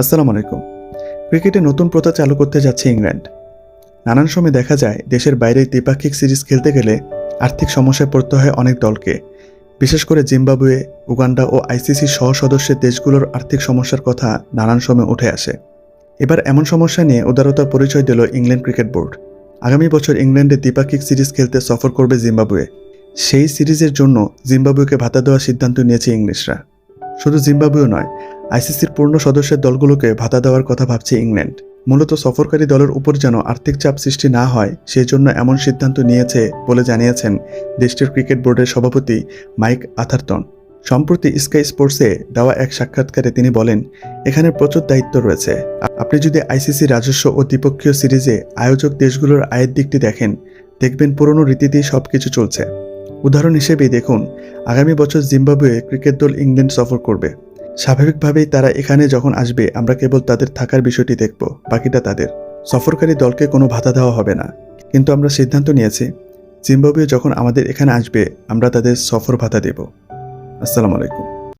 আসসালামু আলাইকুম। ক্রিকেটে নতুন প্রথা চালু করতে যাচ্ছে ইংল্যান্ড। নানান সময় দেখা যায় দেশের বাইরে দ্বিপাক্ষিক সিরিজ খেলতে গেলে আর্থিক সমস্যায় পড়তে হয় অনেক দলকে। বিশেষ করে জিম্বাবুয়ে, উগান্ডা ও আইসিসি সহ সদস্যের দেশগুলোর আর্থিক সমস্যার কথা নানান সময় উঠে আসে। এবার এমন সমস্যা নিয়ে উদারতার পরিচয় দিল ইংল্যান্ড ক্রিকেট বোর্ড। আগামী বছর ইংল্যান্ডে দ্বিপাক্ষিক সিরিজ খেলতে সফর করবে জিম্বাবুয়ে। সেই সিরিজের জন্য জিম্বাবুয়েকে ভাতা দেওয়ার সিদ্ধান্ত নিয়েছে ইংলিশরা। শুধু জিম্বাবুয়ে নয় আইসিসির পূর্ণ সদস্যের দলগুলোকে ভাতা দেওয়ার কথা ভাবছে ইংল্যান্ড। মূলত সফরকারী দলের উপর যেন আর্থিক চাপ সৃষ্টি না হয় সেই জন্য এমন সিদ্ধান্ত নিয়েছে বলে জানিয়েছেন দেশটির ক্রিকেট বোর্ডের সভাপতি মাইক আথারটন সম্প্রতি স্কাই স্পোর্টসে দেওয়া এক সাক্ষাৎকারে তিনি বলেন, এখানে প্রচুর দায়িত্ব রয়েছে। আপনি যদি আইসিসি রাজস্ব ও দ্বিপক্ষীয় সিরিজে আয়োজক দেশগুলোর আয়ের দিকটি দেখেন, দেখবেন পুরনো রীতিতেই সব কিছু চলছে। উদাহরণ হিসেবেই দেখুন, আগামী বছর জিম্বাবুয়ে ক্রিকেট দল ইংল্যান্ড সফর করবে। স্বাভাবিকভাবেই তারা এখানে যখন আসবে, আমরা কেবল তাদের থাকার বিষয়টি দেখব, বাকিটা তাদের। সফরকারী দলকে কোনো ভাতা দেওয়া হবে না। কিন্তু আমরা সিদ্ধান্ত নিয়েছি, জিম্বাবুয়ে যখন আমাদের এখানে আসবে, আমরা তাদের সফর ভাতা দেব। আসসালামু আলাইকুম।